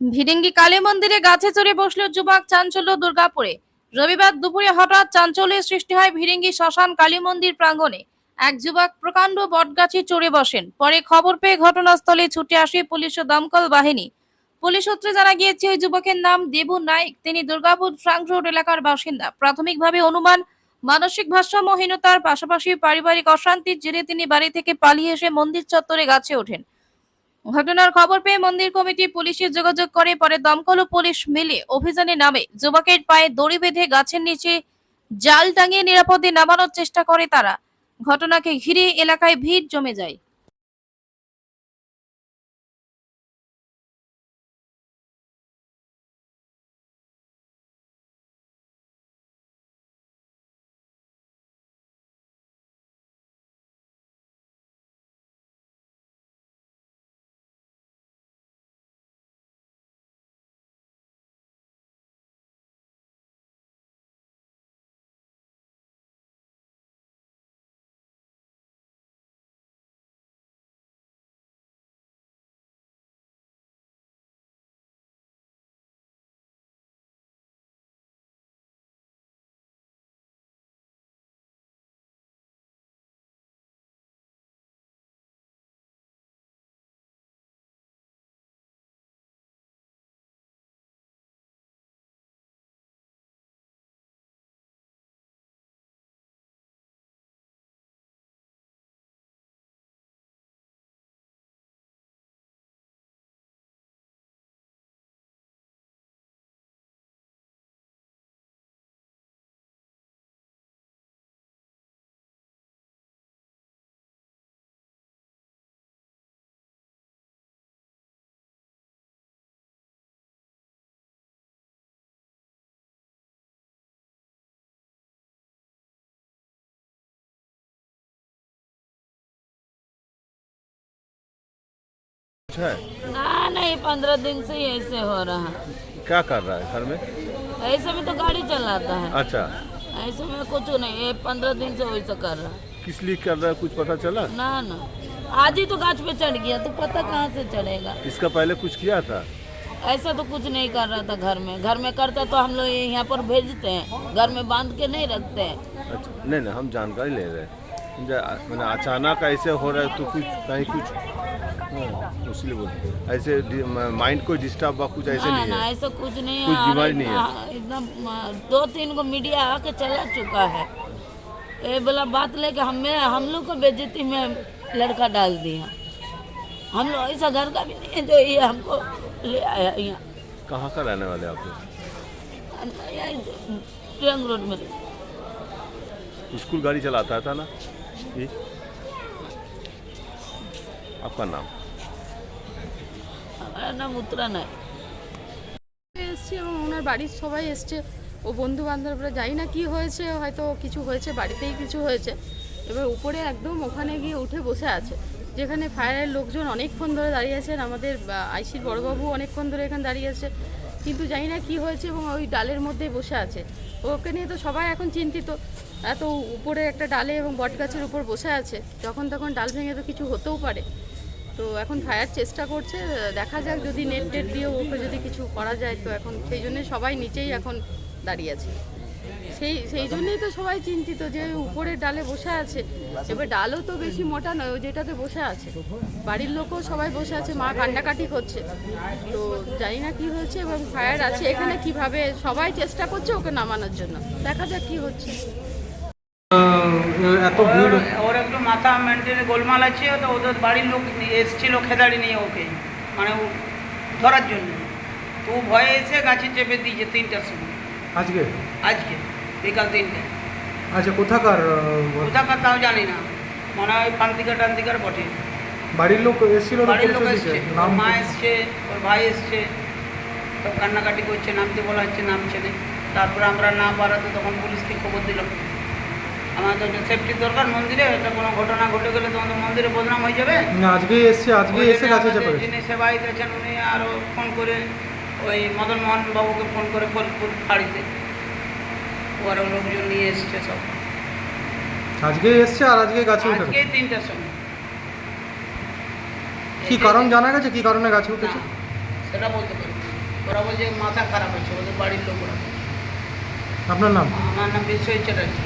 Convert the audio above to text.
ভিডিঙ্গি কালী মন্দিরে গাছে চড়ে বসল যুবক চাঞ্চল্য দুর্গাপুরে। রবিবার দুপুরে হঠাৎ চাঞ্চল্যের সৃষ্টি হয় ভিডিঙ্গি শ্মশান কালী মন্দির প্রাঙ্গণে। এক যুবক প্রকাণ্ড বটগাছে চড়ে বসেন। পরে খবর পেয়ে ঘটনাস্থলে ছুটে আসে পুলিশ ও দমকল বাহিনী। পুলিশ সূত্রে জানা গিয়েছে, ওই যুবকের নাম দেবু নাইক তিনি দুর্গাপুর ফ্রাঙ্ক রোড এলাকার বাসিন্দা। প্রাথমিকভাবে অনুমান, মানসিক ভারসাম্যহীনতার পাশাপাশি পারিবারিক অশান্তির জেরে তিনি বাড়ি থেকে পালিয়ে এসে মন্দির চত্বরে গাছে ওঠেন। ঘটনার খবর পেয়ে মন্দির কমিটি পুলিশে যোগাযোগ করে পরে দমকল ও পুলিশ মিলে অভিযানে নামে। যুবকের পায়ে দড়ি বেঁধে গাছের নিচে জাল টাঙিয়ে নিরাপদে নামানোর চেষ্টা করে তারা। ঘটনাকে ঘিরে এলাকায় ভিড় জমে যায়। है? ना नहीं पंद्रह दिन से ही ऐसे हो रहा है। क्या कर रहा है घर में? ऐसे में तो गाड़ी चलाता है। अच्छा। ऐसे में कुछ नहीं ये पंद्रह दिन से वैसे कर रहा है। किस लिए कर रहा है? कुछ पता चला? ना ना। आज ही तो गाछ पे चढ़ गया तो पता कहाँ से चढ़ेगा? इसका पहले कुछ किया था? ऐसा तो कुछ नहीं कर रहा था घर में। घर में करता तो हम लोग यहाँ पर भेजते हैं। घर में बाँध के नहीं रखते हैं। अच्छा नहीं नहीं हम जानकारी ले रहे हैं। मैंने अचानक ऐसे हो रहा है तो कुछ कहीं कुछ इसलिए ऐसे माइंड को डिस्टर्ब कुछ ऐसे नहीं है। ऐसा कुछ नहीं कुछ बीमारी नहीं है। हाँ, एकदम दो तीन को मीडिया आके चला चुका है। ये बोला बात लेके हमें हम लोग को बेजती में लड़का डाल दिया। हम लोग ऐसा घर का भी नहीं है जो ये हमको ले आया यहाँ। कहाँ का रहने वाले आप लोग? रोड में। स्कूल गाड़ी चलाता था ना? ये? आपका नाम? না, মুদ্রা নাই। এসছি এবং ওনার বাড়ির সবাই এসছে। ও বন্ধু বান্ধবরা যাই না কি হয়েছে, হয়তো কিছু হয়েছে, বাড়িতেই কিছু হয়েছে। এবার উপরে একদম ওখানে গিয়ে উঠে বসে আছে। যেখানে ফায়ারের লোকজন অনেকক্ষণ ধরে দাঁড়িয়ে আছেন, আমাদের আইসির বড়োবাবু অনেকক্ষণ ধরে এখানে দাঁড়িয়ে আছে। কিন্তু জানি না কী হয়েছে এবং ওই ডালের মধ্যে বসে আছে। ওকে নিয়ে তো সবাই এখন চিন্তিত। এত উপরে একটা ডালে এবং বটগাছের উপর বসে আছে। যখন তখন ডাল ভেঙে তো কিছু হতেও পারে। তো এখন ফায়ার চেষ্টা করছে, দেখা যাক যদি নেট টেট দিয়ে ওকে যদি কিছু করা যায় তো এখন সেই জন্য সবাই নিচেই এখন দাঁড়িয়ে আছে। সেই সেই জন্যই তো সবাই চিন্তিত যে উপরের ডালে বসে আছে। এবার ডালও তো বেশি মোটা নয়, ও যেটাতে বসে আছে। বাড়ির লোকও সবাই বসে আছে, মা কান্নাকাটি করছে। তো জানি না কি হয়েছে এবং ফায়ার আছে এখানে কীভাবে, সবাই চেষ্টা করছে ওকে নামানোর জন্য। দেখা যাক কি হচ্ছে। এত ভিড় মাথা মেনটেনে গোলমাল আছে তো ওদের বাড়ির লোক এসছিল খেদাড়ি নিয়ে ওকে মানে ও ধরার জন্য। তো ও ভয়ে এসে গাছে চেপে দিয়েছে তিনটার সময়। আজকে? আজকে বিকাল তিনটে। আচ্ছা কোথাকার কোথাকার তাও জানি না মনে হয় পান্তিকা টান্তিকার বটে। বাড়ির লোক এসেছিল বাড়ির লোক এসছে ওর মা এসছে ওর ভাই এসছে সব কান্নাকাটি করছে নামতে বলা হচ্ছে নামছে না। তারপরে আমরা না বাড়াতে তখন পুলিশকে খবর দিলাম। আমাদের সেফটির দরকার মন্দিরে এটা কোনো ঘটনা ঘটে গেলে তোমাদের মন্দিরে বদনাম হয়ে যাবে। না আজকে এসে যিনি সেবায়িত আছেন উনি আরও ফোন করে ওই মদন মোহন বাবুকে ফোন করে ফরিদপুর ফাঁড়িতে লোকজন নিয়ে এসছে সব। এসছে আর আজকে গাছে উঠে আজকে তিনটার সময়। কি কারণ জানা গেছে? কি কারণে গাছে উঠেছে? সেটা বলতে পারি ওরা বলছে মাথা খারাপ হয়েছে ওদের বাড়ির লোকরা। আপনার নাম? আমার নাম বিশ্বজিৎ চ্যাটার্জি।